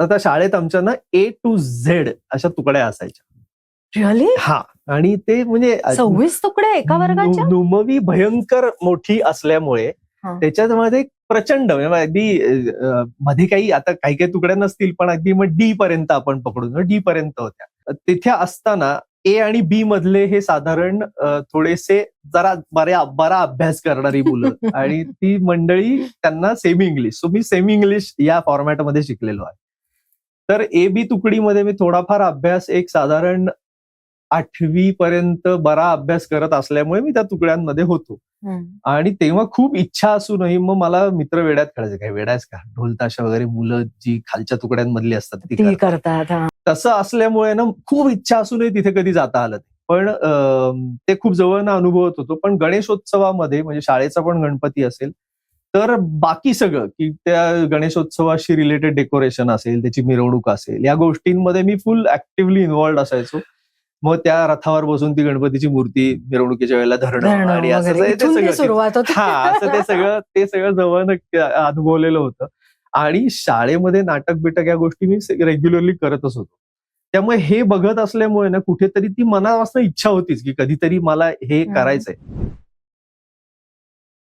आता शाळेत आमच्या ना ए टू झेड अशा तुकड्या असायच्या. रिअली हा आणि ते म्हणजे सव्वीस तुकडे एका वर्गाच्या? नुमवी भयंकर मोठी असल्यामुळे. त्याच्यामध्ये प्रचंड म्हणजे अगदी मध्ये काही आता काही काही तुकड्या नसतील पण अगदी मग डी पर्यंत आपण पकडून डी पर्यंत होत्या. तिथे असताना ए आणि बी मधले हे साधारण थोडेसे जरा बऱ्या बरा अभ्यास करणारी मुलं. आणि ती मंडळी त्यांना सेमी इंग्लिश सो मी सेमी इंग्लिश या फॉर्मॅटमध्ये शिकलेलो आहे. तर ए बी तुकडीमध्ये मी थोडाफार अभ्यास एक साधारण आठवी पर्यंत बरा अभ्यास करत असल्यामुळे मी त्या तुकड्यांमध्ये होतो. आणि तेव्हा खूप इच्छा असूनही मग मला मित्र वेड्यात खेळायचे काय वेड्याच का ढोल ताशा वगैरे मुलं जी खालच्या तुकड्यांमधली असतात ती करतात. तसं असल्यामुळे ना खूप इच्छा असूनही तिथे कधी जाता आलं. पण ते खूप जवळनं अनुभवत होतो पण गणेशोत्सवामध्ये म्हणजे शाळेचा पण गणपती असेल तर बाकी सगळं की त्या गणेशोत्सवाशी रिलेटेड डेकोरेशन असेल त्याची मिरवणूक असेल या गोष्टींमध्ये मी फुल ऍक्टिव्हली इन्व्हॉल्ड असायचो. मग त्या रथावर बसून ती गणपतीची मूर्ती मिरवणुकीच्या वेळेला धरणं आणि असं. ते सगळं हा असं ते सगळं ते सगळं जवळनं अनुभवलेलं होतं. आणि शाळेमध्ये नाटक बिटक या गोष्टी मी रेग्युलरली करतच होतो. त्यामुळे हे बघत असल्यामुळे ना कुठेतरी ती मनापासून इच्छा होतीच की कधीतरी मला हे. करायचंय.